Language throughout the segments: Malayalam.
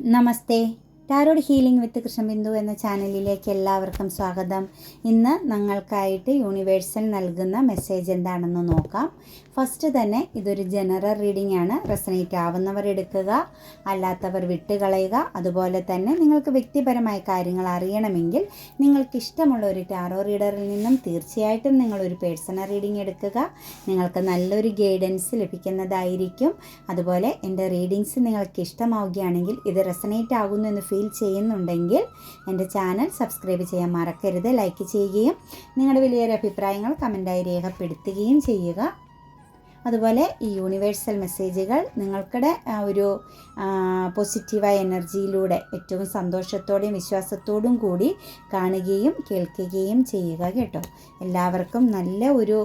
नमस्ते। ടാരോഡ് ഹീലിംഗ് വിത്ത് കൃഷ്ണബിന്ദു എന്ന ചാനലിലേക്ക് എല്ലാവർക്കും സ്വാഗതം. ഇന്ന് ഞങ്ങൾക്കായിട്ട് യൂണിവേഴ്സൽ നൽകുന്ന മെസ്സേജ് എന്താണെന്ന് നോക്കാം. ഫസ്റ്റ് തന്നെ ഇതൊരു ജനറൽ റീഡിംഗ് ആണ്. റെസനേറ്റ് ആവുന്നവർ എടുക്കുക അല്ലാത്തവർ വിട്ടുകളയുക. അതുപോലെ തന്നെ നിങ്ങൾക്ക് വ്യക്തിപരമായ കാര്യങ്ങൾ അറിയണമെങ്കിൽ നിങ്ങൾക്ക് ഇഷ്ടമുള്ള ഒരു ടാറോ റീഡറിൽ നിന്നും തീർച്ചയായിട്ടും നിങ്ങളൊരു പേഴ്സണൽ റീഡിംഗ് എടുക്കുക. നിങ്ങൾക്ക് നല്ലൊരു ഗൈഡൻസ് ലഭിക്കുന്നതായിരിക്കും. അതുപോലെ എന്റെ റീഡിങ്സ് നിങ്ങൾക്ക് ഇഷ്ടമാവുകയാണെങ്കിൽ ഇത് റെസനേറ്റ് ആകുന്നു എന്ന് ഫീൽ ചെയ്യുന്നുണ്ടെങ്കിൽ എന്റെ ചാനൽ സബ്സ്ക്രൈബ് ചെയ്യാൻ മറക്കരുത് ലൈക്ക് ചെയ്യുകയും നിങ്ങളുടെ വലിയൊരു അഭിപ്രായങ്ങൾ കമന്റായി രേഖപ്പെടുത്തുകയും ചെയ്യുക. അതുപോലെ ഈ യൂണിവേഴ്സൽ മെസ്സേജുകൾ നിങ്ങൾക്കിടെ ഒരു പോസിറ്റീവായ എനർജിയിലൂടെ ഏറ്റവും സന്തോഷത്തോടെയും വിശ്വാസത്തോടും കൂടി കാണുകയും കേൾക്കുകയും ചെയ്യുക കേട്ടോ. എല്ലാവർക്കും നല്ല ഒരു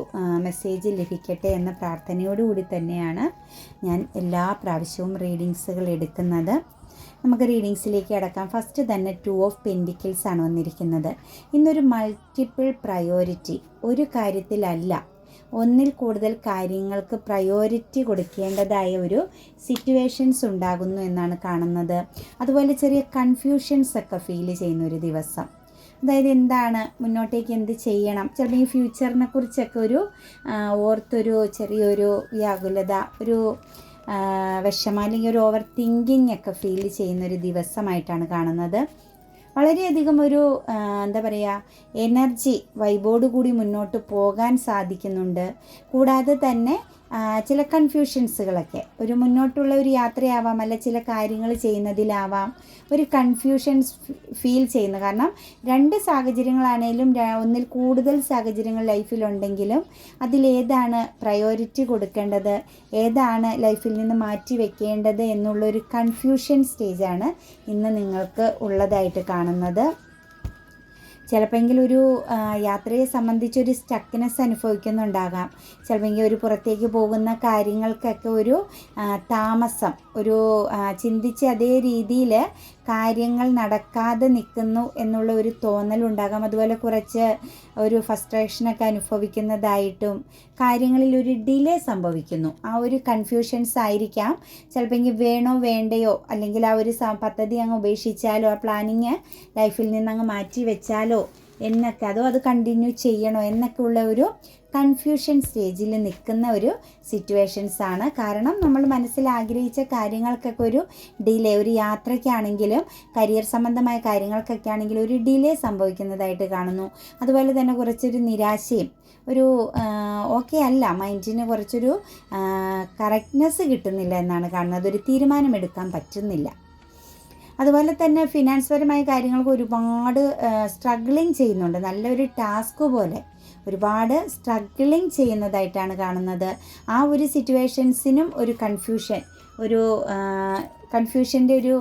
മെസ്സേജ് ലഭിക്കട്ടെ എന്ന പ്രാർത്ഥനയോടുകൂടി തന്നെയാണ് ഞാൻ എല്ലാ പ്രാവശ്യവും റീഡിങ്സുകൾ എടുക്കുന്നത്. നമുക്ക് റീഡിങ്സിലേക്ക് അടക്കാം ഫസ്റ്റ് തന്നെ ടു ഓഫ് പെൻഡിക്കിൾസ് ആണ് വന്നിരിക്കുന്നത്. ഇന്നൊരു മൾട്ടിപ്പിൾ പ്രയോറിറ്റി ഒരു കാര്യത്തിലല്ല. ഒന്നിൽ കൂടുതൽ കാര്യങ്ങൾക്ക് പ്രയോറിറ്റി കൊടുക്കേണ്ടതായ ഒരു സിറ്റുവേഷൻസ് ഉണ്ടാകുന്നു എന്നാണ് കാണുന്നത്. അതുപോലെ ചെറിയ കൺഫ്യൂഷൻസ് ഒക്കെ ഫീൽ ചെയ്യുന്ന ഒരു ദിവസം. അതായത് എന്താണ്? മുന്നോട്ടേക്ക് എന്ത് ചെയ്യണം? ചിലപ്പോൾ ഈ ഫ്യൂച്ചറിനെ കുറിച്ചൊക്കെ ഒരു ഓർത്തൊരു ചെറിയൊരു വ്യാകുലത ഒരു വിഷമം അല്ലെങ്കിൽ ഒരു ഓവർ തിങ്കിങ് ഒക്കെ ഫീൽ ചെയ്യുന്ന ഒരു ദിവസമായിട്ടാണ് കാണുന്നത്. വളരെയധികം ഒരു എന്താ പറയുക എനർജി വൈബോട് കൂടി മുന്നോട്ട് പോകാൻ സാധിക്കുന്നുണ്ട്. കൂടാതെ തന്നെ ചില കൺഫ്യൂഷൻസുകളൊക്കെ ഒരു മുന്നോട്ടുള്ള ഒരു യാത്രയാവാം അല്ല ചില കാര്യങ്ങൾ ചെയ്യുന്നതിലാവാം. ഒരു കൺഫ്യൂഷൻസ് ഫീൽ ചെയ്യുന്നത് കാരണം രണ്ട് സാഹചര്യങ്ങളാണേലും ഒന്നിൽ കൂടുതൽ സാഹചര്യങ്ങൾ ലൈഫിലുണ്ടെങ്കിലും അതിലേതാണ് പ്രയോറിറ്റി കൊടുക്കേണ്ടത് ഏതാണ് ലൈഫിൽ നിന്ന് മാറ്റി വെക്കേണ്ടത് എന്നുള്ളൊരു കൺഫ്യൂഷൻ സ്റ്റേജാണ് ഇന്ന് നിങ്ങൾക്ക് ഉള്ളതായിട്ട് കാണുന്നത്. ചിലപ്പോൾ ഒരു യാത്രയെ സംബന്ധിച്ചൊരു സ്റ്റക്നെസ് അനുഭവിക്കുന്നുണ്ടാകാം. ചിലപ്പോൾ ഒരു പുറത്തേക്ക് പോകുന്ന കാര്യങ്ങൾക്കൊക്കെ ഒരു താമസം ഒരു ചിന്തിച്ച് അതേ രീതിയിൽ കാര്യങ്ങൾ നടക്കാതെ നിൽക്കുന്നു എന്നുള്ള ഒരു തോന്നലുണ്ടാകാം. അതുപോലെ കുറച്ച് ഒരു ഫസ്ട്രേഷനൊക്കെ അനുഭവിക്കുന്നതായിട്ടും കാര്യങ്ങളിൽ ഒരു ഡിലേ സംഭവിക്കുന്നു. ആ ഒരു കൺഫ്യൂഷൻസ് ആയിരിക്കാം. ചിലപ്പോൾ വേണോ വേണ്ടയോ അല്ലെങ്കിൽ ആ ഒരു പദ്ധതി അങ്ങ് ഉപേക്ഷിച്ചാലോ ആ പ്ലാനിങ് ലൈഫിൽ നിന്ന് അങ്ങ് മാറ്റി വെച്ചാലോ എന്നൊക്കെ. അതോ അത് കണ്ടിന്യൂ ചെയ്യണോ എന്നൊക്കെ ഉള്ള ഒരു കൺഫ്യൂഷൻ സ്റ്റേജിൽ നിൽക്കുന്ന ഒരു സിറ്റുവേഷൻസ് ആണ്. കാരണം നമ്മൾ മനസ്സിൽ ആഗ്രഹിച്ച കാര്യങ്ങൾക്കൊക്കെ ഒരു ഡിലേ ഒരു യാത്രയ്ക്കാണെങ്കിലും കരിയർ സംബന്ധമായ കാര്യങ്ങൾക്കൊക്കെ ആണെങ്കിലും ഒരു ഡിലേ സംഭവിക്കുന്നതായിട്ട് കാണുന്നു. അതുപോലെ തന്നെ കുറച്ചൊരു നിരാശയും ഒരു ഓക്കെ അല്ല മൈൻഡിന് കുറച്ചൊരു കറക്റ്റ്നെസ് കിട്ടുന്നില്ല എന്നാണ് കാണുന്നത്. ഒരു തീരുമാനമെടുക്കാൻ പറ്റുന്നില്ല. അതുപോലെ തന്നെ ഫിനാൻസ് പരമായ കാര്യങ്ങൾക്ക് ഒരുപാട് സ്ട്രഗ്ലിങ് ചെയ്യുന്നുണ്ട്. നല്ലൊരു ടാസ്ക് പോലെ ഒരുപാട് സ്ട്രഗ്ലിങ് ചെയ്യുന്നതായിട്ടാണ് കാണുന്നത്. ആ ഒരു സിറ്റുവേഷൻസിനും ഒരു കൺഫ്യൂഷൻ ഒരു കൺഫ്യൂഷന്റെ ഒരു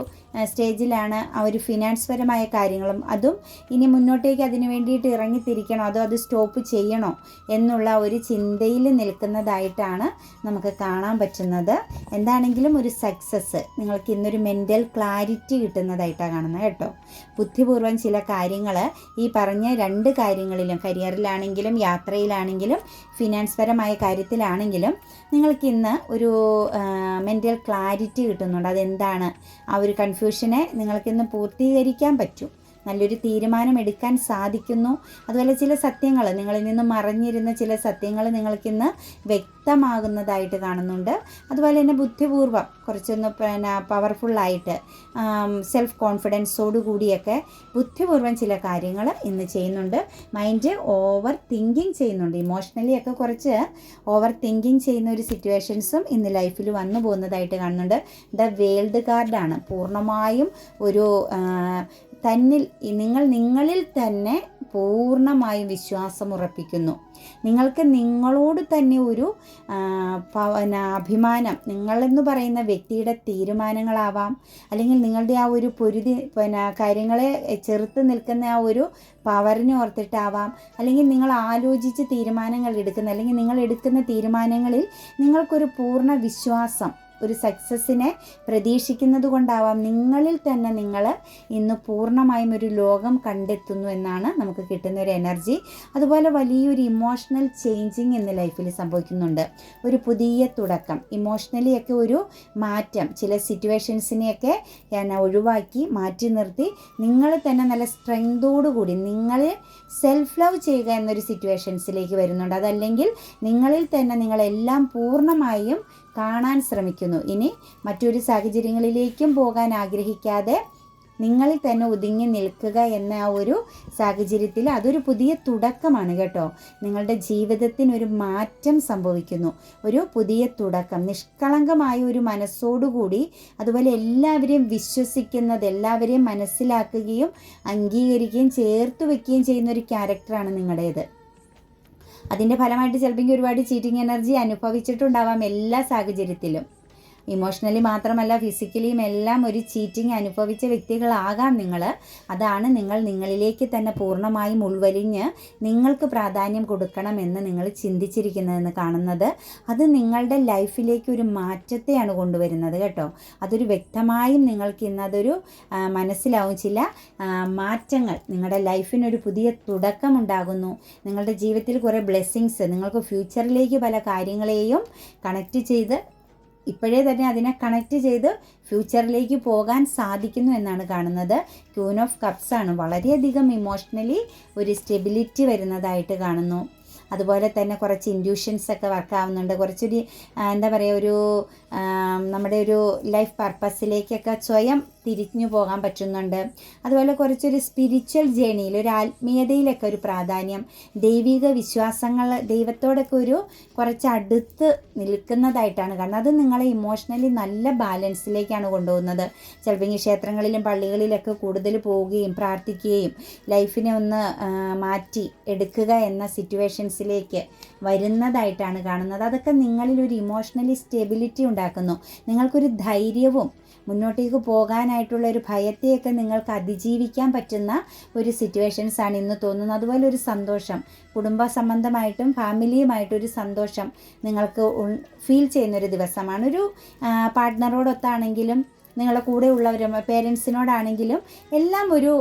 സ്റ്റേജിലാണ് ആ ഒരു ഫിനാൻസ് പരമായ കാര്യങ്ങളും. അതും ഇനി മുന്നോട്ടേക്ക് അതിന് വേണ്ടിയിട്ട് ഇറങ്ങിത്തിരിക്കണോ? അതോ അത് സ്റ്റോപ്പ് ചെയ്യണോ? എന്നുള്ള ഒരു ചിന്തയിൽ നിൽക്കുന്നതായിട്ടാണ് നമുക്ക് കാണാൻ പറ്റുന്നത്. എന്താണെങ്കിലും ഒരു സക്സസ് നിങ്ങൾക്ക് ഇന്നൊരു മെന്റൽ ക്ലാരിറ്റി കിട്ടുന്നതായിട്ടാണ് കാണുന്നത് കേട്ടോ. ബുദ്ധിപൂർവം ചില കാര്യങ്ങൾ ഈ പറഞ്ഞ രണ്ട് കാര്യങ്ങളിലും കരിയറിലാണെങ്കിലും യാത്രയിലാണെങ്കിലും ഫിനാൻസ് പരമായ കാര്യത്തിലാണെങ്കിലും നിങ്ങൾക്ക് ഇന്ന് ഒരു മെന്റൽ ക്ലാരിറ്റി കിട്ടുന്നുണ്ട്. അതെന്താണ്? ആ ഒരു കൺഫ്യൂഷനെ നിങ്ങൾക്കിന്ന് പൂർത്തീകരിക്കാൻ പറ്റും. നല്ലൊരു തീരുമാനം എടുക്കാൻ സാധിക്കുന്നു. അതുപോലെ ചില സത്യങ്ങൾ നിങ്ങളിൽ നിന്ന് മറഞ്ഞിരുന്ന ചില സത്യങ്ങൾ നിങ്ങൾക്കിന്ന് വ്യക്തമാകുന്നതായിട്ട് കാണുന്നുണ്ട്. അതുപോലെ തന്നെ ബുദ്ധിപൂർവം കുറച്ചൊന്ന് പിന്നെ പവർഫുള്ളായിട്ട് സെൽഫ് കോൺഫിഡൻസോടു കൂടിയൊക്കെ ബുദ്ധിപൂർവം ചില കാര്യങ്ങൾ ഇന്ന് ചെയ്യുന്നുണ്ട്. മൈൻഡ് ഓവർ തിങ്കിങ് ചെയ്യുന്നുണ്ട്. ഇമോഷണലി ഒക്കെ കുറച്ച് ഓവർ തിങ്കിങ് ചെയ്യുന്ന ഒരു സിറ്റുവേഷൻസും ഇന്ന് ലൈഫിൽ വന്നു പോകുന്നതായിട്ട് കാണുന്നുണ്ട്. ദ വേൾഡ് കാർഡാണ് പൂർണമായും ഒരു തന്നിൽ നിങ്ങൾ നിങ്ങളിൽ തന്നെ പൂർണമായും വിശ്വാസം ഉറപ്പിക്കുന്നു നിങ്ങൾക്ക് നിങ്ങളോട് തന്നെ ഒരു അഭിമാനം നിങ്ങളെന്ന് പറയുന്ന വ്യക്തിയുടെ തീരുമാനങ്ങളാവാം. അല്ലെങ്കിൽ നിങ്ങളുടെ ആ ഒരു പൊരുതി പിന്നെ കാര്യങ്ങളെ ചെറുത്ത് നിൽക്കുന്ന ആ ഒരു പവറിനെ ഓർത്തിട്ടാവാം. അല്ലെങ്കിൽ നിങ്ങൾ ആലോചിച്ച് തീരുമാനങ്ങൾ എടുക്കുന്ന അല്ലെങ്കിൽ നിങ്ങൾ എടുക്കുന്ന തീരുമാനങ്ങളിൽ നിങ്ങൾക്കൊരു പൂർണ വിശ്വാസം ഒരു സക്സസ്സിനെ പ്രതീക്ഷിക്കുന്നത് കൊണ്ടാവാം. നിങ്ങളിൽ തന്നെ നിങ്ങൾ ഇന്ന് പൂർണമായും ഒരു ലോകം കണ്ടെത്തുന്നു എന്നാണ് നമുക്ക് കിട്ടുന്ന ഒരു എനർജി അതുപോലെ വലിയൊരു ഇമോഷണൽ ചേഞ്ചിങ് ഇന്ന് ലൈഫിൽ സംഭവിക്കുന്നുണ്ട്. ഒരു പുതിയ തുടക്കം ഇമോഷണലി ഒക്കെ ഒരു മാറ്റം ചില സിറ്റുവേഷൻസിനെയൊക്കെ ഞാൻ ഒഴിവാക്കി മാറ്റി നിർത്തി. നിങ്ങൾ തന്നെ നല്ല സ്ട്രെങ്തോടുകൂടി നിങ്ങൾ സെൽഫ് ലവ് ചെയ്യുക എന്നൊരു സിറ്റുവേഷൻസിലേക്ക് വരുന്നുണ്ട്. അതല്ലെങ്കിൽ നിങ്ങളിൽ തന്നെ നിങ്ങളെല്ലാം പൂർണമായും കാണാൻ ശ്രമിക്കുന്നു. ഇനി മറ്റൊരു സാഹചര്യങ്ങളിലേക്കും പോകാൻ ആഗ്രഹിക്കാതെ നിങ്ങളിൽ തന്നെ ഒതുങ്ങി നിൽക്കുക എന്ന ആ ഒരു സാഹചര്യത്തിൽ അതൊരു പുതിയ തുടക്കമാണ് കേട്ടോ. നിങ്ങളുടെ ജീവിതത്തിനൊരു മാറ്റം സംഭവിക്കുന്നു. ഒരു പുതിയ തുടക്കം. നിഷ്കളങ്കമായ ഒരു മനസ്സോടുകൂടി അതുപോലെ എല്ലാവരെയും വിശ്വസിക്കുന്നത് എല്ലാവരെയും മനസ്സിലാക്കുകയും അംഗീകരിക്കുകയും ചേർത്ത് വയ്ക്കുകയും ചെയ്യുന്ന ഒരു ക്യാരക്ടറാണ് നിങ്ങളുടേത്. അതിന്റെ ഫലമായിട്ട് ചിലപ്പോൾ ഒരുപാട് ചീറ്റിംഗ് എനർജി അനുഭവിച്ചിട്ടുണ്ടാവാം എല്ലാ സാഹചര്യത്തിലും. ഇമോഷണലി മാത്രമല്ല ഫിസിക്കലിയും എല്ലാം ഒരു ചീറ്റിംഗ് അനുഭവിച്ച വ്യക്തികളാകാം നിങ്ങൾ അതാണ് നിങ്ങൾ നിങ്ങളിലേക്ക് തന്നെ പൂർണമായും ഉൾവലിഞ്ഞ് നിങ്ങൾക്ക് പ്രാധാന്യം കൊടുക്കണമെന്ന് നിങ്ങൾ ചിന്തിച്ചിരിക്കുന്നതെന്ന് കാണുന്നത്. അത് നിങ്ങളുടെ ലൈഫിലേക്ക് ഒരു മാറ്റത്തെയാണ് കൊണ്ടുവരുന്നത് കേട്ടോ. അതൊരു വ്യക്തമായും നിങ്ങൾക്ക് ഇന്നതൊരു മനസ്സിലാവും. ചില മാറ്റങ്ങൾ നിങ്ങളുടെ ലൈഫിനൊരു പുതിയ തുടക്കം ഉണ്ടാകുന്നു. നിങ്ങളുടെ ജീവിതത്തിൽ കുറേ ബ്ലെസ്സിങ്സ് നിങ്ങൾക്ക് ഫ്യൂച്ചറിലേക്ക് പല കാര്യങ്ങളെയും കണക്റ്റ് ചെയ്ത് ഇപ്പോഴേ തന്നെ അതിനെ കണക്റ്റ് ചെയ്ത് ഫ്യൂച്ചറിലേക്ക് പോകാൻ സാധിക്കുന്നു എന്നാണ് കാണുന്നത്. ക്യൂൻ ഓഫ് കപ്സ് ആണ്. വളരെയധികം ഇമോഷണലി ഒരു സ്റ്റെബിലിറ്റി വരുന്നതായിട്ട് കാണുന്നു. അതുപോലെ തന്നെ കുറച്ച് ഇൻഡ്യൂഷൻസ് ഒക്കെ വർക്ക് ആവുന്നുണ്ട്. കുറച്ചൊരു എന്താ പറയുക ഒരു നമ്മുടെ ഒരു ലൈഫ് പർപ്പസിലേക്കൊക്കെ സ്വയം തിരിഞ്ഞു പോകാൻ പറ്റുന്നുണ്ട്. അതുപോലെ കുറച്ചൊരു സ്പിരിച്വൽ ജേണിയിൽ ഒരു ആത്മീയതയിലൊക്കെ ഒരു പ്രാധാന്യം ദൈവിക വിശ്വാസങ്ങൾ ദൈവത്തോടൊക്കെ ഒരു കുറച്ച് അടുത്ത് നിൽക്കുന്നതായിട്ടാണ് കാരണം അത് നിങ്ങളെ ഇമോഷണലി നല്ല ബാലൻസിലേക്കാണ് കൊണ്ടുപോകുന്നത്. ചിലപ്പോൾ ഈ ക്ഷേത്രങ്ങളിലും പള്ളികളിലൊക്കെ കൂടുതൽ പോവുകയും പ്രാർത്ഥിക്കുകയും ലൈഫിനെ ഒന്ന് മാറ്റി എടുക്കുക എന്ന സിറ്റുവേഷൻസിലേക്ക് വരുന്നതായിട്ടാണ് കാണുന്നത്. അതൊക്കെ നിങ്ങളിൽ ഒരു ഇമോഷണലി സ്റ്റെബിലിറ്റി ഉണ്ടാക്കുന്നു. നിങ്ങൾക്കൊരു ധൈര്യവും മുന്നോട്ടേക്ക് പോകാനായിട്ടുള്ള ഒരു ഭയത്തെയൊക്കെ നിങ്ങൾക്ക് അതിജീവിക്കാൻ പറ്റുന്ന ഒരു സിറ്റുവേഷൻസ് ആണ് ഇന്ന് തോന്നുന്നത്. അതുപോലെ ഒരു സന്തോഷം കുടുംബ സംബന്ധമായിട്ടും ഫാമിലിയുമായിട്ടൊരു ഒരു സന്തോഷം നിങ്ങൾക്ക് ഫീൽ ചെയ്യുന്നൊരു ദിവസമാണ്. ഒരു പാർട്ട്ണറോടൊത്താണെങ്കിലും നിങ്ങളുടെ കൂടെ ഉള്ളവരും പേരൻസിനോടാണെങ്കിലും എല്ലാം ഒരു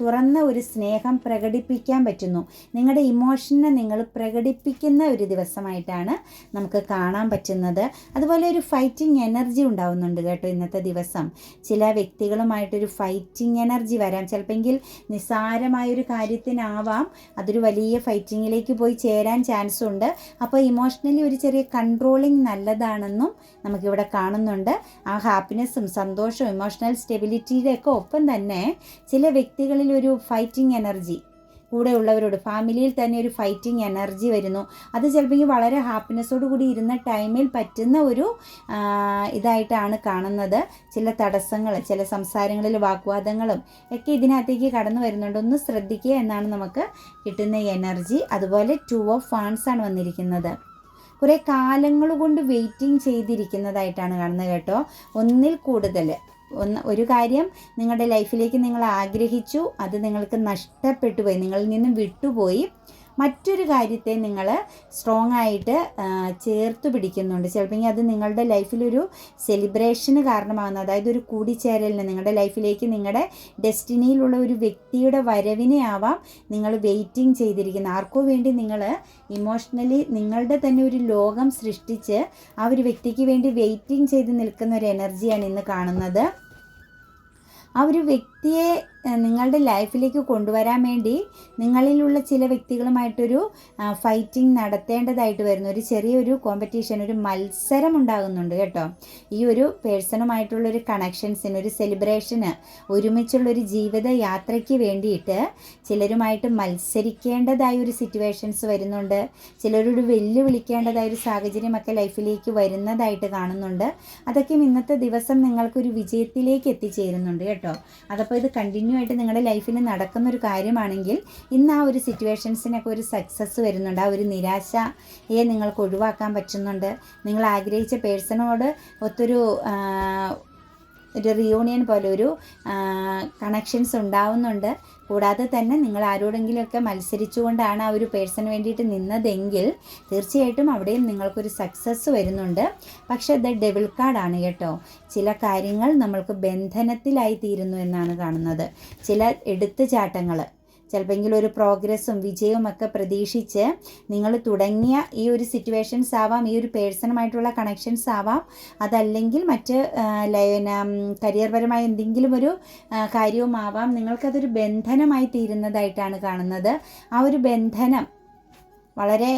തുറന്ന ഒരു സ്നേഹം പ്രകടിപ്പിക്കാൻ പറ്റുന്നു. നിങ്ങളുടെ ഇമോഷനെ നിങ്ങൾ പ്രകടിപ്പിക്കുന്ന ഒരു ദിവസമായിട്ടാണ് നമുക്ക് കാണാൻ പറ്റുന്നത്. അതുപോലെ ഒരു ഫൈറ്റിംഗ് എനർജി ഉണ്ടാവുന്നുണ്ട് കേട്ടോ ഇന്നത്തെ ദിവസം. ചില വ്യക്തികളുമായിട്ടൊരു ഫൈറ്റിംഗ് എനർജി വരാം. ചിലപ്പോൾ നിസ്സാരമായൊരു കാര്യത്തിനാവാം. അതൊരു വലിയ ഫൈറ്റിങ്ങിലേക്ക് പോയി ചേരാൻ ചാൻസ് ഉണ്ട്. അപ്പോൾ ഇമോഷണലി ഒരു ചെറിയ കൺട്രോളിങ് നല്ലതാണെന്നും നമുക്കിവിടെ കാണുന്നുണ്ട്. ആ ഹാപ്പിനെസ്സും സന്തോഷവും ഇമോഷണൽ സ്റ്റെബിലിറ്റിയുടെ ഒക്കെ ഒപ്പം തന്നെ ചില വ്യക്തികളിൽ ഒരു ഫൈറ്റിംഗ് എനർജി കൂടെ ഉള്ളവരോട് ഫാമിലിയിൽ തന്നെ ഒരു ഫൈറ്റിംഗ് എനർജി വരുന്നു. അത് ചിലപ്പോൾ വളരെ ഹാപ്പിനെസ്സോട് കൂടി ഇരുന്ന ടൈമിൽ പറ്റുന്ന ഒരു ഇതായിട്ടാണ് കാണുന്നത്. ചില തടസ്സങ്ങൾ ചില സംസാരങ്ങളിൽ വാഗ്വാദങ്ങളും ഒക്കെ ഇതിനകത്തേക്ക് കടന്നു വരുന്നുണ്ട്. ഒന്ന് ശ്രദ്ധിക്കുക എന്നാണ് നമുക്ക് കിട്ടുന്ന എനർജി അതുപോലെ ടു ഓഫ് ഫാൻസ് ആണ് വന്നിരിക്കുന്നത്. കുറേ കാലങ്ങൾ കൊണ്ട് വെയിറ്റിംഗ് ചെയ്തിരിക്കുന്നതായിട്ടാണ് കാണുന്നത് കേട്ടോ. ഒന്നിൽ കൂടുതൽ. ഒന്ന് ഒരു കാര്യം നിങ്ങളുടെ ലൈഫിലേക്ക് നിങ്ങൾ ആഗ്രഹിച്ചു അത് നിങ്ങൾക്ക് നഷ്ടപ്പെട്ടു പോയി നിങ്ങളിൽ നിന്നും വിട്ടുപോയി. മറ്റൊരു കാര്യത്തെ നിങ്ങൾ സ്ട്രോങ് ആയിട്ട് ചേർത്ത് പിടിക്കുന്നുണ്ട്. ചിലപ്പോൾ അത് നിങ്ങളുടെ ലൈഫിലൊരു സെലിബ്രേഷന് കാരണമാകുന്നു. അതായത് ഒരു കൂടിച്ചേരലിന് നിങ്ങളുടെ ലൈഫിലേക്ക് നിങ്ങളുടെ ഡെസ്റ്റിനിയിലുള്ള ഒരു വ്യക്തിയുടെ വരവിനെ ആവാം നിങ്ങൾ വെയിറ്റിംഗ് ചെയ്തിരിക്കുന്നത്. ആർക്കോ വേണ്ടി നിങ്ങൾ ഇമോഷണലി നിങ്ങളുടെ തന്നെ ഒരു ലോകം സൃഷ്ടിച്ച് ആ ഒരു വ്യക്തിക്ക് വേണ്ടി വെയിറ്റിംഗ് ചെയ്ത് നിൽക്കുന്ന ഒരു എനർജിയാണ് ഇന്ന് കാണുന്നത്. ആ ഒരു വ്യക്തിയെ നിങ്ങളുടെ ലൈഫിലേക്ക് കൊണ്ടുവരാൻ വേണ്ടി നിങ്ങളിലുള്ള ചില വ്യക്തികളുമായിട്ടൊരു ഫൈറ്റിംഗ് നടത്തേണ്ടതായിട്ട് വരുന്നു. ഒരു ചെറിയൊരു കോമ്പറ്റീഷൻ ഒരു മത്സരം ഉണ്ടാകുന്നുണ്ട് കേട്ടോ. ഈ ഒരു പേഴ്സണുമായിട്ടുള്ള പേഴ്സണുമായിട്ടുള്ളൊരു കണക്ഷൻസിന് ഒരു സെലിബ്രേഷന് ഒരുമിച്ചുള്ളൊരു ജീവിത യാത്രയ്ക്ക് വേണ്ടിയിട്ട് ചിലരുമായിട്ട് മത്സരിക്കേണ്ടതായ ഒരു സിറ്റുവേഷൻസ് വരുന്നുണ്ട്. ചിലരോട് വെല്ലുവിളിക്കേണ്ടതായ ഒരു സാഹചര്യമൊക്കെ ലൈഫിലേക്ക് വരുന്നതായിട്ട് കാണുന്നുണ്ട്. അതൊക്കെ ഇന്നത്തെ ദിവസം നിങ്ങൾക്കൊരു വിജയത്തിലേക്ക് എത്തിച്ചേരുന്നുണ്ട് കേട്ടോ. അതപ്പോൾ ഇത് കണ്ടിന്യൂ കണ്ടിന്യൂ ആയിട്ട് നിങ്ങളുടെ ലൈഫിൽ നടക്കുന്ന ഒരു കാര്യമാണെങ്കിൽ ഇന്ന് ആ ഒരു സിറ്റുവേഷൻസിനൊക്കെ ഒരു സക്സസ് വരുന്നുണ്ട്. ആ ഒരു നിരാശയെ നിങ്ങൾക്ക് ഒഴിവാക്കാൻ പറ്റുന്നുണ്ട്. നിങ്ങൾ ആഗ്രഹിച്ച പേഴ്സണോട് ഒത്തൊരു ഒരു റിയൂണിയൻ പോലെ ഒരു കണക്ഷൻസ് ഉണ്ടാവുന്നുണ്ട്. കൂടാതെ തന്നെ നിങ്ങൾ ആരോടെങ്കിലുമൊക്കെ മത്സരിച്ചുകൊണ്ടാണ് ആ ഒരു പേഴ്സണ് വേണ്ടിയിട്ട് നിന്നതെങ്കിൽ തീർച്ചയായിട്ടും അവിടെയും നിങ്ങൾക്കൊരു സക്സസ് വരുന്നുണ്ട്. പക്ഷേ അത് ഡെവിൾ കാർഡാണ് കേട്ടോ. ചില കാര്യങ്ങൾ നമ്മൾക്ക് ബന്ധനത്തിലായി തീരുന്നു എന്നാണ് കാണുന്നത്. ചില എടുത്തുചാട്ടങ്ങൾ ചിലപ്പോൾ ഒരു പ്രോഗ്രസ്സും വിജയവും ഒക്കെ പ്രതീക്ഷിച്ച് നിങ്ങൾ തുടങ്ങിയ ഈ ഒരു സിറ്റുവേഷൻസ് ആവാം ഈ ഒരു പേഴ്സണുമായിട്ടുള്ള കണക്ഷൻസ് ആവാം. അതല്ലെങ്കിൽ മറ്റ് ലൈന കരിയർപരമായ എന്തെങ്കിലും ഒരു കാര്യവും ആവാം നിങ്ങൾക്കതൊരു ബന്ധനമായി തീരുന്നതായിട്ടാണ് കാണുന്നത്. ആ ഒരു ബന്ധനം വളരെ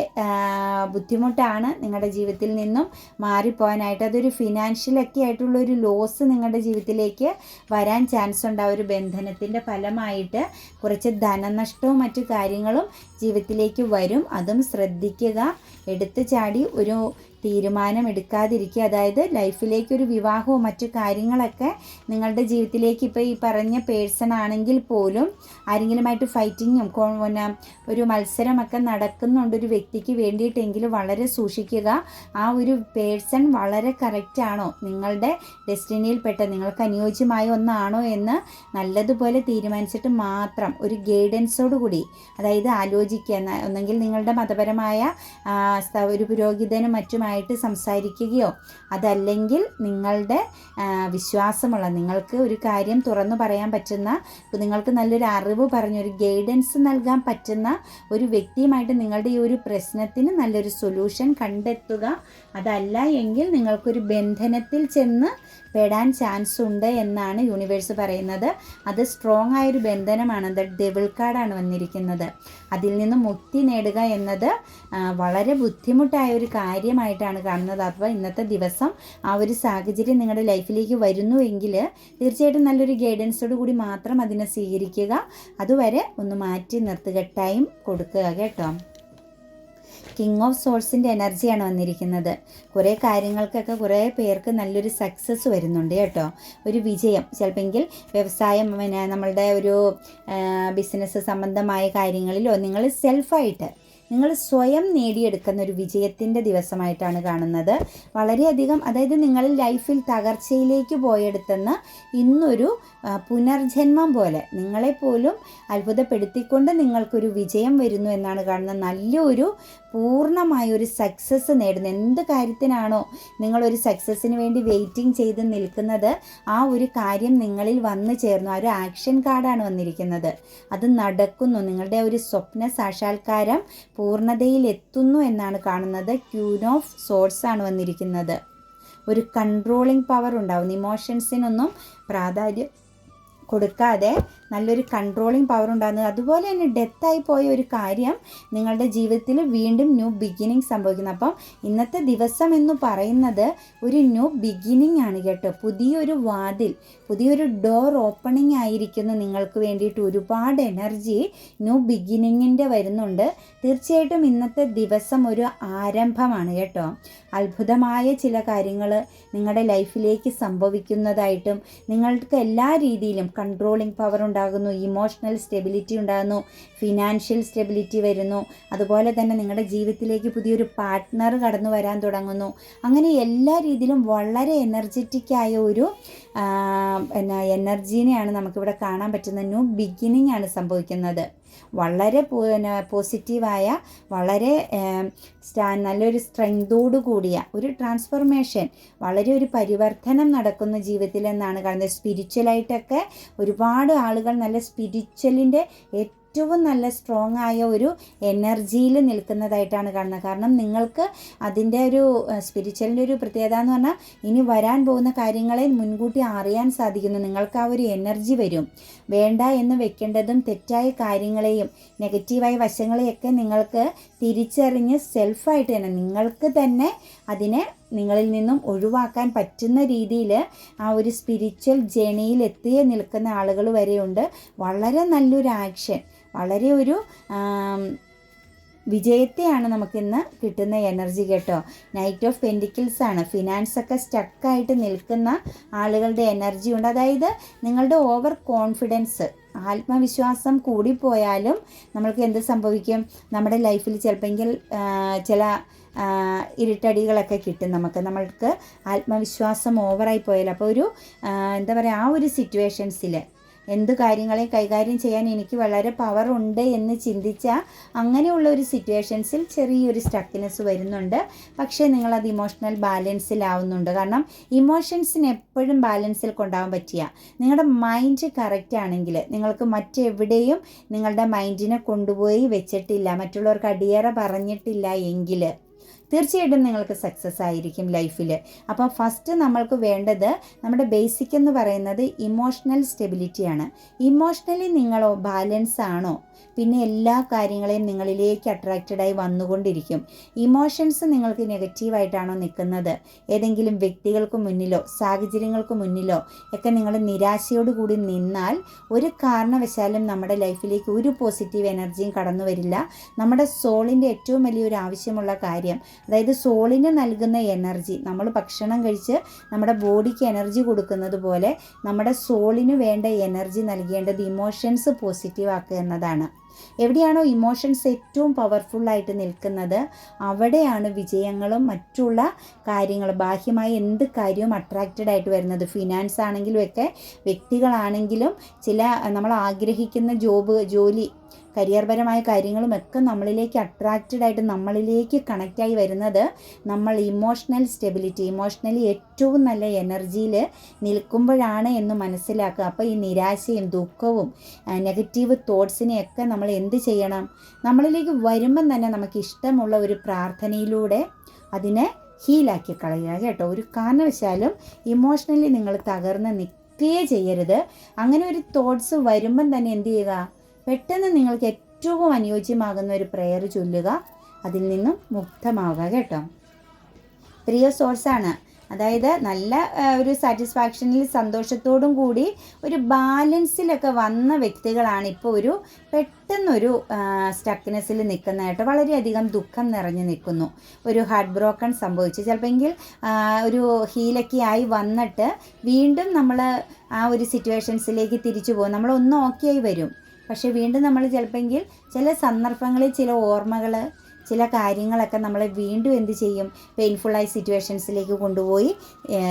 ബുദ്ധിമുട്ടാണ് നിങ്ങളുടെ ജീവിതത്തിൽ നിന്നും മാറിപ്പോകാനായിട്ട്. അതൊരു ഫിനാൻഷ്യലൊക്കെ ആയിട്ടുള്ള ഒരു ലോസ് നിങ്ങളുടെ ജീവിതത്തിലേക്ക് വരാൻ ചാൻസ് ഉണ്ട്. ആ ഒരു ബന്ധനത്തിന്റെ ഫലമായിട്ട് കുറച്ച് ധനനഷ്ടവും മറ്റു കാര്യങ്ങളും ജീവിതത്തിലേക്ക് വരും. അതും ശ്രദ്ധിക്കുക. എടുത്തു ചാടി ഒരു തീരുമാനം എടുക്കാതിരിക്കുക അതായത് ലൈഫിലേക്കൊരു വിവാഹവും മറ്റു കാര്യങ്ങളൊക്കെ നിങ്ങളുടെ ജീവിതത്തിലേക്ക് ഇപ്പോൾ ഈ പറഞ്ഞ പേഴ്സൺ ആണെങ്കിൽ പോലും ആരെങ്കിലുമായിട്ട് ഫൈറ്റിങ്ങും പിന്നെ ഒരു മത്സരമൊക്കെ നടക്കുന്നുണ്ട് ഒരു വ്യക്തിക്ക് വേണ്ടിയിട്ടെങ്കിലും വളരെ സൂക്ഷിക്കുക. ആ ഒരു പേഴ്സൺ വളരെ കറക്റ്റാണോ നിങ്ങളുടെ ഡെസ്റ്റിനിയിൽപ്പെട്ട നിങ്ങൾക്ക് അനുയോജ്യമായ ഒന്നാണോ എന്ന് നല്ലതുപോലെ തീരുമാനിച്ചിട്ട് മാത്രം ഒരു ഗൈഡൻസോട് കൂടി അതായത് ആലോചിക്കുക. ഒന്നെങ്കിൽ നിങ്ങളുടെ മതപരമായ ഒരു പുരോഹിതനും മറ്റുമായി ആയിട്ട് സംസാരിക്കുകയോ അതല്ലെങ്കിൽ നിങ്ങളുടെ വിശ്വാസമുള്ള നിങ്ങൾക്ക് ഒരു കാര്യം തുറന്നു പറയാൻ പറ്റുന്ന നിങ്ങൾക്ക് നല്ലൊരു അറിവ് പറഞ്ഞൊരു ഗൈഡൻസ് നൽകാൻ പറ്റുന്ന ഒരു വ്യക്തിയുമായിട്ട് നിങ്ങളുടെ ഈ ഒരു പ്രശ്നത്തിന് നല്ലൊരു സൊല്യൂഷൻ കണ്ടെത്തുക. അതല്ല എങ്കിൽ നിങ്ങൾക്കൊരു ബന്ധനത്തിൽ ചെന്ന് പെടാൻ ചാൻസ് ഉണ്ട് എന്നാണ് യൂണിവേഴ്സ് പറയുന്നത്. അത് സ്ട്രോങ് ആയൊരു ബന്ധനമാണ്. അത് ഡെവിൾ കാർഡാണ് വന്നിരിക്കുന്നത്. അതിൽ നിന്ന് മുക്തി നേടുക എന്നത് വളരെ ബുദ്ധിമുട്ടായ ഒരു കാര്യമായിട്ടാണ് കാണുന്നത്. അപ്പോൾ ഇന്നത്തെ ദിവസം ആ ഒരു സാഹചര്യം നിങ്ങളുടെ ലൈഫിലേക്ക് വരുന്നുവെങ്കിൽ തീർച്ചയായിട്ടും നല്ലൊരു ഗൈഡൻസോട് കൂടി മാത്രം അതിനെ സ്വീകരിക്കുക. അതുവരെ ഒന്ന് മാറ്റി നിർത്തുക. ടൈം കൊടുക്കുക കേട്ടോ. കിങ് ഓഫ് സോൾസിന്റെ എനർജിയാണ് വന്നിരിക്കുന്നത്. കുറേ കാര്യങ്ങൾക്കൊക്കെ കുറേ പേർക്ക് നല്ലൊരു സക്സസ് വരുന്നുണ്ട് കേട്ടോ. ഒരു വിജയം. ചിലപ്പെങ്കിൽ വ്യവസായം പിന്നെ നമ്മളുടെ ഒരു ബിസിനസ് സംബന്ധമായ കാര്യങ്ങളിലോ നിങ്ങൾ സെൽഫായിട്ട് നിങ്ങൾ സ്വയം നേടിയെടുക്കുന്ന ഒരു വിജയത്തിന്റെ ദിവസമായിട്ടാണ് കാണുന്നത്. വളരെയധികം അതായത് നിങ്ങൾ ലൈഫിൽ തകർച്ചയിലേക്ക് പോയെടുത്തെന്ന് ഇന്നൊരു പുനർജന്മം പോലെ നിങ്ങളെപ്പോലും അത്ഭുതപ്പെടുത്തിക്കൊണ്ട് നിങ്ങൾക്കൊരു വിജയം വരുന്നു എന്നാണ് കാണുന്നത് നല്ലൊരു പൂർണമായ ഒരു സക്സസ് നേടുന്ന. എന്ത് കാര്യത്തിനാണോ നിങ്ങളൊരു സക്സസ്സിന് വേണ്ടി വെയിറ്റിംഗ് ചെയ്ത് നിൽക്കുന്നത് ആ ഒരു കാര്യം നിങ്ങളിൽ വന്നു ചേർന്നു. ആ ഒരു ആക്ഷൻ കാർഡാണ് വന്നിരിക്കുന്നത്. അത് നടക്കുന്നു. നിങ്ങളുടെ ഒരു സ്വപ്ന സാക്ഷാത്കാരം പൂർണതയിൽ എത്തുന്നു എന്നാണ് കാണുന്നത്. ക്യൂൻ ഓഫ് സോഴ്സ് ആണ് വന്നിരിക്കുന്നത്. ഒരു കൺട്രോളിങ് പവർ ഉണ്ടാവും. ഇമോഷൻസിനൊന്നും പ്രാധാന്യം കൊടുക്കാതെ നല്ലൊരു കൺട്രോളിങ് പവർ ഉണ്ടാകുന്നത്. അതുപോലെ തന്നെ ഡെത്തായി പോയ ഒരു കാര്യം നിങ്ങളുടെ ജീവിതത്തിൽ വീണ്ടും ന്യൂ ബിഗിനിങ് സംഭവിക്കുന്നു. അപ്പം ഇന്നത്തെ ദിവസം എന്ന് പറയുന്നത് ഒരു ന്യൂ ബിഗിനിങ് ആണ് കേട്ടോ. പുതിയൊരു വാതിൽ പുതിയൊരു ഡോർ ഓപ്പണിംഗ് ആയിരിക്കുന്നു നിങ്ങൾക്ക് വേണ്ടിയിട്ട് ഒരുപാട് എനർജി ന്യൂ ബിഗിനിങ്ങിന്റെ വരുന്നുണ്ട്. തീർച്ചയായിട്ടും ഇന്നത്തെ ദിവസം ഒരു ആരംഭമാണ് കേട്ടോ. അത്ഭുതമായ ചില കാര്യങ്ങൾ നിങ്ങളുടെ ലൈഫിലേക്ക് സംഭവിക്കുന്നതായിട്ടും നിങ്ങൾക്ക് എല്ലാ രീതിയിലും കൺട്രോളിങ് പവർ ഉണ്ടാകുന്നു ഇമോഷണൽ സ്റ്റെബിലിറ്റി ഉണ്ടാകുന്നു ഫിനാൻഷ്യൽ സ്റ്റെബിലിറ്റി വരുന്നു. അതുപോലെ തന്നെ നിങ്ങളുടെ ജീവിതത്തിലേക്ക് പുതിയൊരു പാർട്ട്ണർ കടന്നു വരാൻ തുടങ്ങുന്നു. അങ്ങനെ എല്ലാ രീതിയിലും വളരെ എനർജറ്റിക്കായ ഒരു പിന്നെ എനർജീനെയാണ് നമുക്കിവിടെ കാണാൻ പറ്റുന്ന ന്യൂ ബിഗിനിങ് ആണ് സംഭവിക്കുന്നത്. വളരെ പോസിറ്റീവായ വളരെ നല്ലൊരു സ്ട്രെങ്തോടു കൂടിയ ഒരു ട്രാൻസ്ഫോർമേഷൻ വളരെ ഒരു പരിവർത്തനം നടക്കുന്ന ജീവിതത്തിൽ എന്നാണ് കാണുന്നത്. സ്പിരിച്വലായിട്ടൊക്കെ ഒരുപാട് ആളുകൾ നല്ല സ്പിരിച്വലിന്റെ ഏറ്റവും ഏറ്റവും നല്ല സ്ട്രോങ് ആയ ഒരു എനർജിയിൽ നിൽക്കുന്നതായിട്ടാണ് കാണുന്നത്. കാരണം നിങ്ങൾക്ക് അതിന്റെ ഒരു സ്പിരിച്വലിന്റെ ഒരു പ്രത്യേകത എന്ന് പറഞ്ഞാൽ ഇനി വരാൻ പോകുന്ന കാര്യങ്ങളെ മുൻകൂട്ടി അറിയാൻ സാധിക്കുന്നു. നിങ്ങൾക്ക് ആ ഒരു എനർജി വരും. വേണ്ട എന്ന് വെക്കേണ്ടതും തെറ്റായ കാര്യങ്ങളെയും നെഗറ്റീവായ വശങ്ങളെയൊക്കെ നിങ്ങൾക്ക് തിരിച്ചറിഞ്ഞ് സെൽഫായിട്ട് തന്നെ നിങ്ങൾക്ക് തന്നെ അതിനെ നിങ്ങളിൽ നിന്നും ഒഴിവാക്കാൻ പറ്റുന്ന രീതിയിൽ ആ ഒരു സ്പിരിച്വൽ ജേണിയിൽ എത്തിയ നിൽക്കുന്ന ആളുകൾ വരെയുണ്ട്. വളരെ നല്ലൊരു ആക്ഷൻ വളരെ ഒരു വിജയത്തെയാണ് നമുക്കിന്ന് കിട്ടുന്ന എനർജി കേട്ടോ. നൈറ്റ് ഓഫ് പെൻഡിക്കിൾസ് ആണ്. ഫിനാൻസ് ഒക്കെ സ്റ്റക്കായിട്ട് നിൽക്കുന്ന ആളുകളുടെ എനർജി ഉണ്ട്. അതായത് നിങ്ങളുടെ ഓവർ കോൺഫിഡൻസ് ആത്മവിശ്വാസം കൂടിപ്പോയാലും നമ്മൾക്ക് എന്ത് സംഭവിക്കും? നമ്മുടെ ലൈഫിൽ ചിലപ്പോൾ ചില ഇരുട്ടടികളൊക്കെ കിട്ടും നമുക്ക്. നമ്മൾക്ക് ആത്മവിശ്വാസം ഓവറായി പോയാൽ. അപ്പോൾ ഒരു എന്താ പറയുക ആ ഒരു സിറ്റുവേഷൻസിൽ എന്ത് കാര്യങ്ങളെ കൈകാര്യം ചെയ്യാൻ എനിക്ക് വളരെ പവർ ഉണ്ട് എന്ന് ചിന്തിച്ച അങ്ങനെയുള്ള ഒരു സിറ്റുവേഷൻസിൽ ചെറിയൊരു സ്റ്റക്കിനെസ് വരുന്നുണ്ട്. പക്ഷേ നിങ്ങളത് ഇമോഷണൽ ബാലൻസിലാവുന്നുണ്ട് കാരണം ഇമോഷൻസിന് എപ്പോഴും ബാലൻസിൽ കൊണ്ടാവാൻ പറ്റിയ. നിങ്ങളുടെ മൈൻഡ് കറക്റ്റ് ആണെങ്കിൽ നിങ്ങൾക്ക് മറ്റെവിടെയും നിങ്ങളുടെ മൈൻഡിനെ കൊണ്ടുപോയി വെച്ചിട്ടില്ല. മറ്റുള്ളവർക്ക് അടിയേറെ പറഞ്ഞിട്ടില്ല എങ്കിൽ തീർച്ചയായിട്ടും നിങ്ങൾക്ക് സക്സസ് ആയിരിക്കും ലൈഫിൽ അപ്പോൾ ഫസ്റ്റ് നമ്മൾക്ക് വേണ്ടത് നമ്മുടെ ബേസിക് എന്ന് പറയുന്നത് ഇമോഷണൽ സ്റ്റെബിലിറ്റിയാണ് ഇമോഷണലി നിങ്ങളോ ബാലൻസ് ആണോ? പിന്നെ എല്ലാ കാര്യങ്ങളെയും നിങ്ങളിലേക്ക് അട്രാക്റ്റഡായി വന്നുകൊണ്ടിരിക്കും. ഇമോഷൻസ് നിങ്ങൾക്ക് നെഗറ്റീവായിട്ടാണോ നിൽക്കുന്നത്? ഏതെങ്കിലും വ്യക്തികൾക്ക് മുന്നിലോ സാഹചര്യങ്ങൾക്ക് മുന്നിലോ ഒക്കെ നിങ്ങൾ നിരാശയോടുകൂടി നിന്നാൽ ഒരു കാരണവശാലും നമ്മുടെ ലൈഫിലേക്ക് ഒരു പോസിറ്റീവ് എനർജിയും കടന്നു വരില്ല. നമ്മുടെ സോളിന്റെ ഏറ്റവും വലിയൊരു ആവശ്യമുള്ള കാര്യം അതായത് സോളിന് നൽകുന്ന എനർജി നമ്മൾ ഭക്ഷണം കഴിച്ച് നമ്മുടെ ബോഡിക്ക് എനർജി കൊടുക്കുന്നത് പോലെ നമ്മുടെ സോളിന് വേണ്ട എനർജി നൽകേണ്ടത് ഇമോഷൻസ് പോസിറ്റീവ് ആക്കുക എന്നതാണ്. എവിടെയാണോ ഇമോഷൻസ് ഏറ്റവും പവർഫുള്ളായിട്ട് നിൽക്കുന്നത് അവിടെയാണ് വിജയങ്ങളും മറ്റുള്ള കാര്യങ്ങൾ ബാഹ്യമായി എന്ത് കാര്യവും അട്രാക്റ്റഡ് ആയിട്ട് വരുന്നത്? ഫിനാൻസ് ആണെങ്കിലും ഒക്കെ വ്യക്തികളാണെങ്കിലും ചില നമ്മൾ ആഗ്രഹിക്കുന്ന ജോബ് ജോലി കരിയർപരമായ കാര്യങ്ങളുമൊക്കെ നമ്മളിലേക്ക് അട്രാക്റ്റഡ് ആയിട്ട് നമ്മളിലേക്ക് കണക്റ്റായി വരുന്നത് നമ്മൾ ഇമോഷണൽ സ്റ്റെബിലിറ്റി ഇമോഷണലി ഏറ്റവും നല്ല എനർജിയിൽ നിൽക്കുമ്പോഴാണ് എന്ന് മനസ്സിലാക്കുക. അപ്പോൾ ഈ നിരാശയും ദുഃഖവും നെഗറ്റീവ് തോട്ട്സിനെയൊക്കെ നമ്മൾ എന്ത് ചെയ്യണം? നമ്മളിലേക്ക് വരുമ്പം തന്നെ നമുക്ക് ഇഷ്ടമുള്ള ഒരു പ്രാർത്ഥനയിലൂടെ അതിനെ ഹീലാക്കി കളയുക കേട്ടോ. ഒരു കാരണവശാലും ഇമോഷണലി നിങ്ങൾ തകർന്ന് നിൽക്കുകയേ ചെയ്യരുത്. അങ്ങനെ ഒരു തോട്ട്സ് വരുമ്പം തന്നെ എന്ത് ചെയ്യുക? പെട്ടെന്ന് നിങ്ങൾക്ക് ഏറ്റവും അനുയോജ്യമാകുന്ന ഒരു പ്രെയർ ചൊല്ലുക. അതിൽ നിന്നും മുക്തമാവുക കേട്ടോ. പ്രിയ സോഴ്സാണ് അതായത് നല്ല ഒരു സാറ്റിസ്ഫാക്ഷനിൽ സന്തോഷത്തോടും കൂടി ഒരു ബാലൻസിലൊക്കെ വന്ന വ്യക്തികളാണ് ഇപ്പോൾ ഒരു പെട്ടെന്നൊരു സ്റ്റക്നെസ്സിൽ നിൽക്കുന്നതായിട്ട് വളരെയധികം ദുഃഖം നിറഞ്ഞു നിൽക്കുന്നു. ഒരു ഹാർട്ട് ബ്രോക്കൺ സംഭവിച്ചു. ചിലപ്പോൾ ഒരു ഹീലൊക്കെ ആയി വന്നിട്ട് വീണ്ടും നമ്മൾ ആ ഒരു സിറ്റുവേഷൻസിലേക്ക് തിരിച്ചു പോകും. നമ്മൾ ഒന്ന് ഓക്കെ ആയി വരും. പക്ഷേ വീണ്ടും നമ്മൾ ചിലപ്പോൾ ചില സന്ദർഭങ്ങളിൽ ചില ഓർമ്മകൾ ചില കാര്യങ്ങളൊക്കെ നമ്മളെ വീണ്ടും എന്ത് ചെയ്യും? പെയിൻഫുള്ളായ സിറ്റുവേഷൻസിലേക്ക് കൊണ്ടുപോയി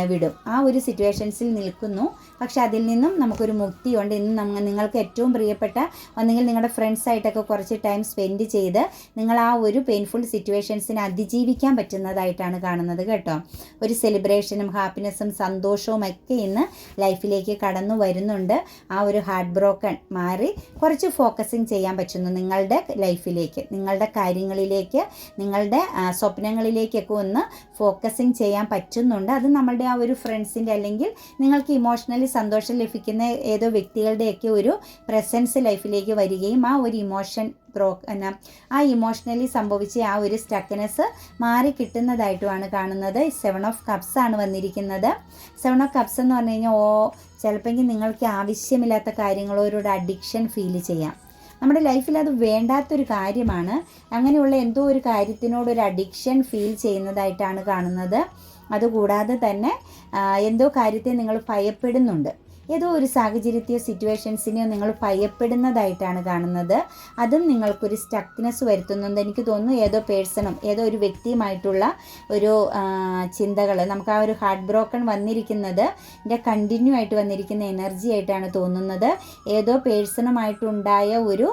വിടും. ആ ഒരു സിറ്റുവേഷൻസിൽ നിൽക്കുന്നു. പക്ഷെ അതിൽ നിന്നും നമുക്കൊരു മുക്തിയുണ്ട്. ഇന്ന് നമ്മൾ നിങ്ങൾക്ക് ഏറ്റവും പ്രിയപ്പെട്ട ഒന്നെങ്കിൽ നിങ്ങളുടെ ഫ്രണ്ട്സായിട്ടൊക്കെ കുറച്ച് ടൈം സ്പെൻഡ് ചെയ്ത് നിങ്ങൾ ആ ഒരു പെയിൻഫുൾ സിറ്റുവേഷൻസിനെ അതിജീവിക്കാൻ പറ്റുന്നതായിട്ടാണ് കാണുന്നത് കേട്ടോ. ഒരു സെലിബ്രേഷനും ഹാപ്പിനെസ്സും സന്തോഷവും ഒക്കെ ഇന്ന് ലൈഫിലേക്ക് കടന്നു വരുന്നുണ്ട്. ആ ഒരു ഹാർട്ട് ബ്രോക്കൺ മാറി കുറച്ച് ഫോക്കസിങ് ചെയ്യാൻ പറ്റുന്നു നിങ്ങളുടെ ലൈഫിലേക്ക് നിങ്ങളുടെ കാര്യങ്ങളിലേക്ക് നിങ്ങളുടെ സ്വപ്നങ്ങളിലേക്കൊക്കെ ഒന്ന് ഫോക്കസിങ് ചെയ്യാൻ പറ്റുന്നുണ്ട്. അത് നമ്മളുടെ ആ ഒരു ഫ്രണ്ട്സിന്റെ അല്ലെങ്കിൽ നിങ്ങൾക്ക് ഇമോഷണലി സന്തോഷം ലഭിക്കുന്ന ഏതോ വ്യക്തികളുടെയൊക്കെ ഒരു പ്രസൻസ് ലൈഫിലേക്ക് വരികയും ആ ഒരു ഇമോഷൻ ബ്രോ എന്നാ ആ ഇമോഷണലി സംഭവിച്ച ആ ഒരു സ്റ്റക്കനെസ് മാറി കിട്ടുന്നതായിട്ടുമാണ് കാണുന്നത്. സെവൻ ഓഫ് കപ്സ് ആണ് വന്നിരിക്കുന്നത്. സെവൻ ഓഫ് കപ്സ് എന്ന് പറഞ്ഞു കഴിഞ്ഞാൽ ഓ ചിലപ്പോൾ നിങ്ങൾക്ക് ആവശ്യമില്ലാത്ത കാര്യങ്ങളോരോട് അഡിക്ഷൻ ഫീൽ ചെയ്യാം. നമ്മുടെ ലൈഫിൽ അത് വേണ്ടാത്തൊരു കാര്യമാണ്. അങ്ങനെയുള്ള എന്തോ ഒരു കാര്യത്തിനോട് ഒരു അഡിക്ഷൻ ഫീൽ ചെയ്യുന്നതായിട്ടാണ് കാണുന്നത്. അതുകൂടാതെ തന്നെ എന്തോ കാര്യത്തെ നിങ്ങൾ ഭയപ്പെടുന്നുണ്ട്. ഏതോ ഒരു സാഹചര്യത്തെയോ സിറ്റുവേഷൻസിനെയോ നിങ്ങൾ ഭയപ്പെടുന്നതായിട്ടാണ് കാണുന്നത്. അതും നിങ്ങൾക്കൊരു സ്റ്റക്നെസ് വരുത്തുന്നുണ്ട് എനിക്ക് തോന്നുന്നു. ഏതോ പേഴ്സണും ഏതോ ഒരു വ്യക്തിയുമായിട്ടുള്ള ഒരു ചിന്തകൾ നമുക്ക് ആ ഒരു ഹാർട്ട് ബ്രോക്കൺ വന്നിരിക്കുന്നത് എന്റെ കണ്ടിന്യൂ ആയിട്ട് വന്നിരിക്കുന്ന എനർജി ആയിട്ടാണ് തോന്നുന്നത്. ഏതോ പേഴ്സണുമായിട്ടുണ്ടായ ഒരു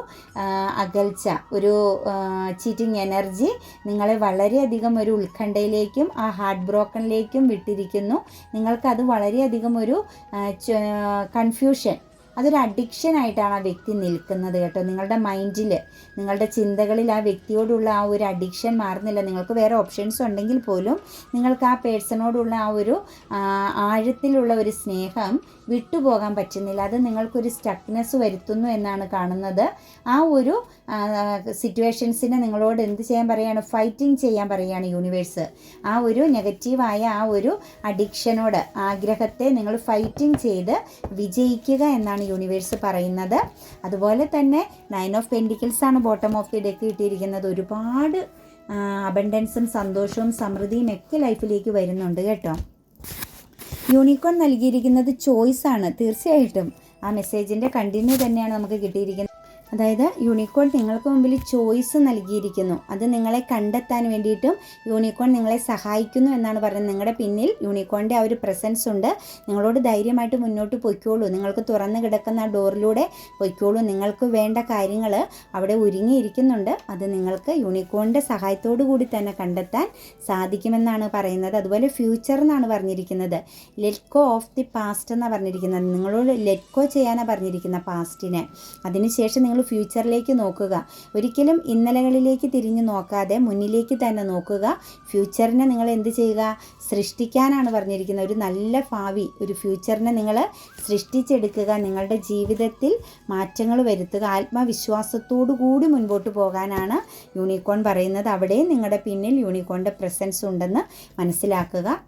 അകൽച്ച ഒരു ചീറ്റിംഗ് എനർജി നിങ്ങളെ വളരെയധികം ഒരു ഉത്കണ്ഠയിലേക്കും ആ ഹാർട്ട് ബ്രോക്കണിലേക്കും വിട്ടിരിക്കുന്നു. നിങ്ങൾക്കത് വളരെയധികം ഒരു കൺഫ്യൂഷൻ അതൊരു അഡിക്ഷൻ ആയിട്ടാണ് ആ വ്യക്തി നിൽക്കുന്നത് കേട്ടോ. നിങ്ങളുടെ മൈൻഡിൽ നിങ്ങളുടെ ചിന്തകളിൽ ആ വ്യക്തിയോടുള്ള ആ ഒരു അഡിക്ഷൻ മാറുന്നില്ല. നിങ്ങൾക്ക് വേറെ ഓപ്ഷൻസ് ഉണ്ടെങ്കിൽ പോലും നിങ്ങൾക്ക് ആ പേഴ്സണോടുള്ള ആ ഒരു ആഴത്തിലുള്ള ഒരു സ്നേഹം വിട്ടുപോകാൻ പറ്റുന്നില്ല. അത് നിങ്ങൾക്കൊരു സ്റ്റക്നെസ് വരുത്തുന്നു എന്നാണ് കാണുന്നത്. ആ ഒരു സിറ്റുവേഷൻസിനെ നിങ്ങളോട് എന്ത് ചെയ്യാൻ പറയുകയാണ്? ഫൈറ്റിംഗ് ചെയ്യാൻ പറയുകയാണ് യൂണിവേഴ്സ് ആ ഒരു നെഗറ്റീവായ ആ ഒരു അഡിക്ഷനോട് ആഗ്രഹത്തെ നിങ്ങൾ ഫൈറ്റിംഗ് ചെയ്ത് വിജയിക്കുക എന്നാണ് യൂണിവേഴ്സ് പറയുന്നത്. അതുപോലെ തന്നെ നയൻ ഓഫ് പെൻഡിക്കിൾസ് ആണ് ബോട്ടം ഓഫ് ദി ഡെക്ക് കിട്ടിയിരിക്കുന്നത് ഒരുപാട് അബൻഡൻസും സന്തോഷവും സമൃദ്ധിയും ഒക്കെ ലൈഫിലേക്ക് വരുന്നുണ്ട് കേട്ടോ. യൂണിക്കോൺ നൽകിയിരിക്കുന്നത് ചോയ്സ് ആണ്. തീർച്ചയായിട്ടും. ആ മെസ്സേജിന്റെ കണ്ടിന്യൂ തന്നെയാണ് നമുക്ക് കിട്ടിയിരിക്കുന്നത്. അതായത് യൂണിക്കോൺ നിങ്ങൾക്ക് മുമ്പിൽ ചോയ്സ് നൽകിയിരിക്കുന്നു. അത് നിങ്ങളെ കണ്ടെത്താൻ വേണ്ടിയിട്ടും യൂണിക്കോൺ നിങ്ങളെ സഹായിക്കുന്നു എന്നാണ് പറയുന്നത് നിങ്ങളുടെ പിന്നിൽ യൂണിക്കോണിന്റെ ആ ഒരു പ്രസൻസ് ഉണ്ട്. നിങ്ങളോട് ധൈര്യമായിട്ട് മുന്നോട്ട് പൊയ്ക്കോളൂ. നിങ്ങൾക്ക് തുറന്നു കിടക്കുന്ന ആ ഡോറിലൂടെ പൊയ്ക്കോളൂ. നിങ്ങൾക്ക് വേണ്ട കാര്യങ്ങൾ അവിടെ ഒരുങ്ങിയിരിക്കുന്നുണ്ട്. അത് നിങ്ങൾക്ക് യൂണിക്കോണിന്റെ സഹായത്തോടു കൂടി തന്നെ കണ്ടെത്താൻ സാധിക്കുമെന്നാണ് പറയുന്നത്. അതുപോലെ ഫ്യൂച്ചർ എന്നാണ് പറഞ്ഞിരിക്കുന്നത്. Let go of the past എന്നാണ് പറഞ്ഞിരിക്കുന്നത്. നിങ്ങളോട് ലെറ്റ് ഗോ ചെയ്യാനാണ് പറഞ്ഞിരിക്കുന്നത് പാസ്റ്റിനെ അതിനുശേഷം നിങ്ങൾ ഫ്യൂച്ചറിലേക്ക് നോക്കുക. ഒരിക്കലും ഇന്നലകളിലേക്ക് തിരിഞ്ഞു നോക്കാതെ മുന്നിലേക്ക് തന്നെ നോക്കുക. ഫ്യൂച്ചറിനെ നിങ്ങൾ എന്ത് ചെയ്യുക? സൃഷ്ടിക്കാനാണ് പറഞ്ഞിരിക്കുന്നത്. ഒരു നല്ല ഭാവി ഒരു ഫ്യൂച്ചറിനെ നിങ്ങൾ സൃഷ്ടിച്ചെടുക്കുക. നിങ്ങളുടെ ജീവിതത്തിൽ മാറ്റങ്ങൾ വരുത്തുക. ആത്മവിശ്വാസത്തോടു കൂടി മുൻപോട്ട് പോകാനാണ് യൂണിക്കോൺ പറയുന്നത്. അവിടെ നിങ്ങളുടെ പിന്നിൽ യൂണിക്കോണിന്റെ പ്രസൻസ് ഉണ്ടെന്ന് മനസ്സിലാക്കുക.